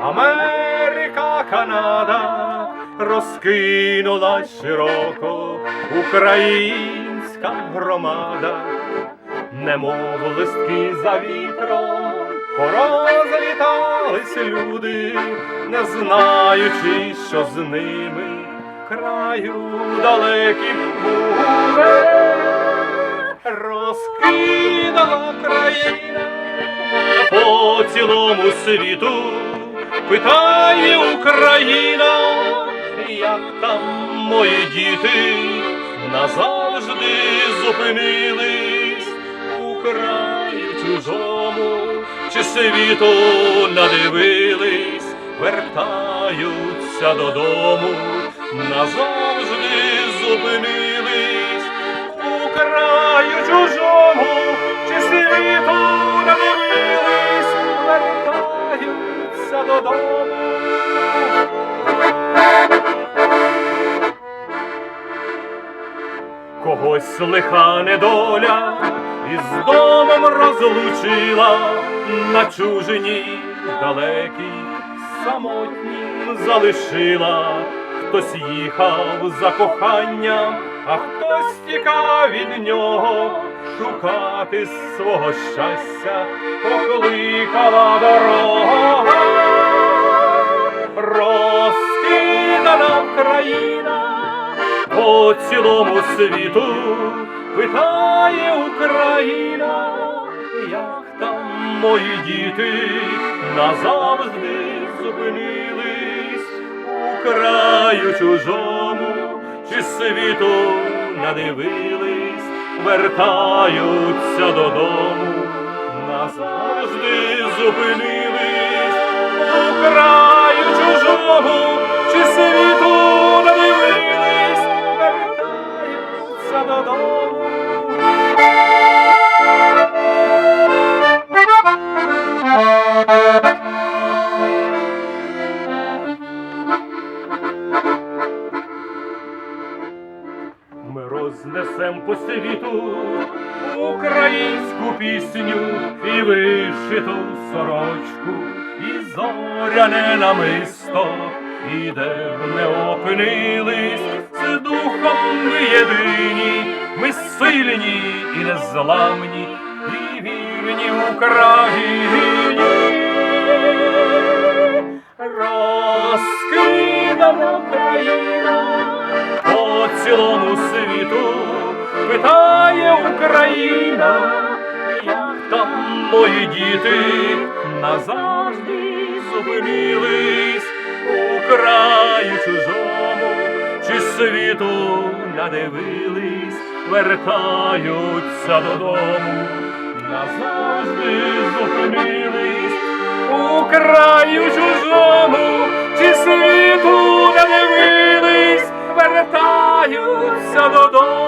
Америка, Канада розкинулась широко українська громада, немов листки за вітром, порозлітались люди, не знаючи, що з ними. Краю далеким буде. Розкидала країна по цілому світу, питає Україна, як там мої діти назавжди зупинились у краю чужому, чи світу надивились, вертаються додому, назавжди зупинились у краю чужому, Когось лиха недоля із домом розлучила на чужині далекій самотнім залишила. Хтось їхав за коханням, а хтось тікав від нього шукати свого щастя, покликала дорога, розкидана цілому світу. Питає Україна, як там мої діти назавжди зупинились у краю чужому, чи світу надивились, вертаються додому, назавжди зупинились Ми рознесем по світу українську пісню і вишиту сорочку, і зоряне намисто, і де не опинились, з духом ми єдині, ми сильні і незламні, і вірні Україні. Розкидана країна по цілому світу питає Україна, як там мої діти назавжди зупинились у краю чужому, чи світу надивились, вертаються додому, назавжди зупинились повернувся додому.